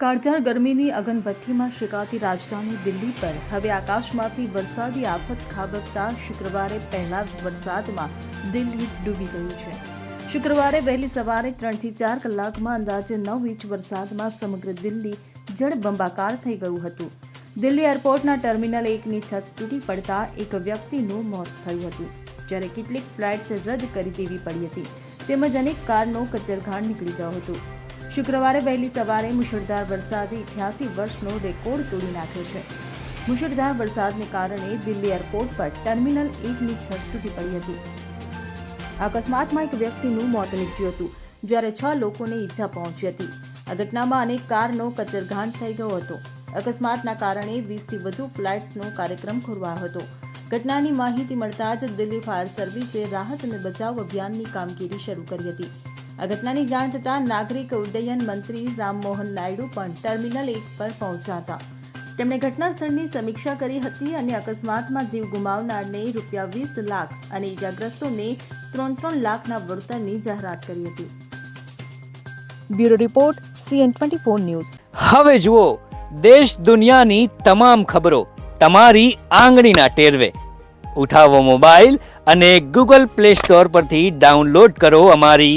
કાળઝાળ ગરમીની અગનભઠ્ઠીમાં શેકાતી રાજધાની દિલ્હી પર હવે આકાશમાંથી વરસાદી આફત ખાબકતા શુક્રવારે પહેલા જ વરસાદમાં દિલ્હી ડૂબી ગયું છે. શુક્રવારે વહેલી સવારે ત્રણથી ચાર કલાકમાં અંદાજે નવ ઇંચ વરસાદમાં સમગ્ર દિલ્હી જળબંબાકાર થઈ ગયું હતું. દિલ્હી એરપોર્ટના ટર્મિનલ એકની છત તૂટી પડતા એક વ્યક્તિનું મોત થયું હતું, જ્યારે કેટલીક ફ્લાઇટ્સ રદ કરી દેવી પડી હતી, તેમજ અનેક કારનો કચરઘાણ નીકળી ગયો હતો. શુક્રવારે વહેલી સવારે મુશળધાર વરસાદે ઇઠ્યાસી વર્ષનો રેકોર્ડ તોડી નાખ્યો છે. મુશળધાર વરસાદને કારણે દિલ્હી એરપોર્ટ પર ટર્મિનલ એકની છત તૂટી પડી હતી. અકસ્માતમાં એક વ્યક્તિનું મોત નીપજ્યું હતું, જ્યારે છ લોકોને ઈજા પહોંચી હતી. આ ઘટનામાં અનેક કારનો કચરઘાન થઈ ગયો હતો. અકસ્માતના કારણે વીસથી વધુ ફ્લાઇટ્સનો કાર્યક્રમ ખોરવાયો હતો. ઘટનાની માહિતી મળતા જ દિલ્હી ફાયર સર્વિસે રાહત અને બચાવ અભિયાનની કામગીરી શરૂ કરી હતી. આ ઘટનાની જાણ થતાં નાગરિક ઉડ્ડયન મંત્રી રામમોહન નાયડુ પણ ટર્મિનલ એક પર પહોંચ્યા હતા. તેમણે ઘટનાસ્થળની સમીક્ષા કરી હતી અને અકસ્માતમાં જીવ ગુમાવનારને રૂપિયા વીસ લાખ અને ઇજાગ્રસ્તોને ત્રણ ત્રણ લાખના વળતરની જાહેરાત કરી હતી. Bureau report, CN twenty four news. હવે જુઓ, દેશ દુનિયાની તમામ ખબરો તમારી આંગળીના ટેરવે. ઉઠાવો મોબાઈલ અને ગૂગલ પ્લે સ્ટોર પરથી ડાઉનલોડ કરો અમારી